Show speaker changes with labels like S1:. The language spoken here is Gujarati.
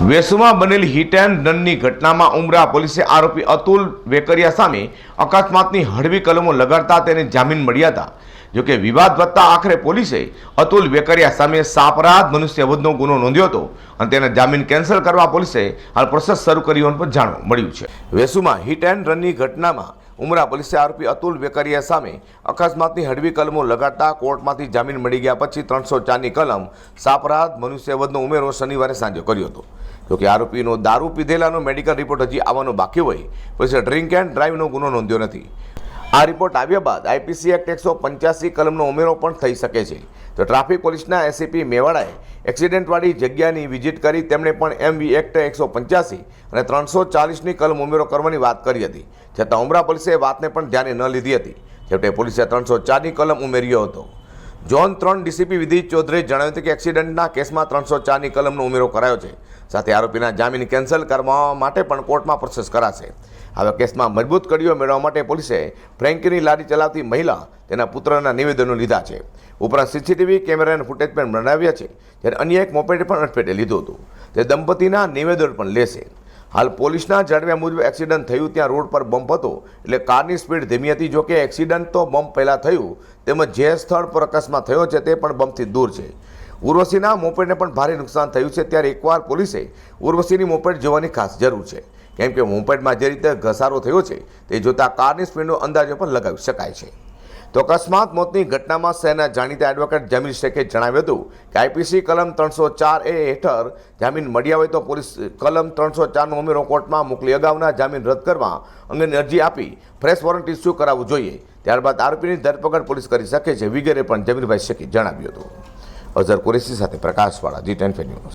S1: વેસુમાં બનેલી હિટ એન્ડ રનની ઘટનામાં ઉમરા પોલીસે આરોપી અતુલ વેકરિયા સામે અકસ્માતની હળવી કલમો લગાડતા તેને જામીન મળ્યા હતા. જોકે વિવાદ વધતા આખરે પોલીસે અતુલ વેકરિયા સામે સાપરાધ મનુષ્યવધનો ગુનો નોંધ્યો હતો અને તેના જામીન કેન્સલ કરવા પોલીસે હાલ પ્રોસેસ શરૂ કરી હોવાનું પણ જાણવા મળ્યું છે. વેસુમાં હિટ એન્ડ રનની ઘટનામાં ઉમરા પોલીસે આરોપી અતુલ વેકરિયા સામે અકસ્માતની હળવી કલમો લગાડતા કોર્ટમાંથી જામીન મળી ગયા પછી ત્રણસો ચારની કલમ સાપરાધ મનુષ્યવધનો ઉમેરો શનિવારે સાંજે કર્યો હતો. જોકે આરોપીનો દારૂ પીધેલાનો મેડિકલ રિપોર્ટ હજી આવવાનો બાકી હોય, પોલીસે ડ્રિંક એન્ડ ડ્રાઈવનો ગુનો નોંધ્યો નથી. આ રિપોર્ટ આવ્યા બાદ આઈપીસી એક્ટ એકસો પંચ્યાસી કલમનો ઉમેરો પણ થઈ શકે છે. તો ટ્રાફિક પોલીસના એસીપી મેવાડાએ એક્સિડન્ટવાળી જગ્યાની વિઝિટ કરી તેમણે પણ એમવી એક્ટ એકસો પંચ્યાસી અને ત્રણસો ચાલીસની કલમ ઉમેરો કરવાની વાત કરી હતી. છતાં ઉમરા પોલીસે વાતને પણ ધ્યાને ન લીધી હતી. છેવટે પોલીસે ત્રણસો ચારની કલમ ઉમેર્યો હતો. ઝોન ત્રણ ડીસીપી વિધિ ચૌધરીએ જણાવ્યું હતું કે એક્સિડન્ટના કેસમાં ત્રણસો ચારની કલમનો ઉમેરો કરાયો છે. સાથે આરોપીના જામીન કેન્સલ કરવા માટે પણ કોર્ટમાં પ્રોસેસ કરાશે. આવા કેસમાં મજબૂત કડીઓ મેળવવા માટે પોલીસે ફ્રેન્કીની લારી ચલાવતી મહિલા તેના પુત્રના નિવેદનો લીધા છે. ઉપરાંત સીસીટીવી કેમેરાના ફૂટેજ પણ બનાવ્યા છે. જ્યારે અન્ય એક મોપેડ પણ અટફેટે લીધું હતું. તે દંપતીના નિવેદન પણ લેશે. હાલ પોલીસના જણાવ્યા મુજબ એક્સિડન્ટ થયું, ત્યાં રોડ પર બમ્પ હતો. એટલે કારની સ્પીડ ધીમી હતી, જો કે એક્સિડન્ટ તો બમ્પ પહેલાં થયું, તેમજ જે સ્થળ પર અકસ્માત થયો છે તે પણ બમ્પથી દૂર છે. ઉર્વશીના મોપેડને પણ ભારે નુકસાન થયું છે, ત્યારે એકવાર પોલીસે ઉર્વશીની મોપેડ જોવાની ખાસ જરૂર છે. કેમ કે મોપેડમાં જે રીતે ઘસારો થયો છે, તે જોતાં કારની સ્પીડનો અંદાજો પણ લગાવી શકાય છે. તો અકસ્માત મોતની ઘટનામાં શહેરના જાણીતા એડવોકેટ જમીન શેખે જણાવ્યું હતું કે આઈપીસી કલમ ત્રણસો ચાર એ હેઠળ જામીન મળ્યા હોય તો પોલીસ કલમ ત્રણસો ચારનો ઉમેરો કોર્ટમાં મોકલી અગાઉના જામીન રદ કરવા અંગેની અરજી આપી ફ્રેશ વોરંટ ઇસ્યુ કરાવવું જોઈએ. ત્યારબાદ આરોપીની ધરપકડ પોલીસ કરી શકે છે. વિગેરે પણ જમીરભાઈ શેખે જણાવ્યું હતું. અઝર કુરેશી સાથે પ્રકાશવાળા જી ટેન ન્યૂઝ.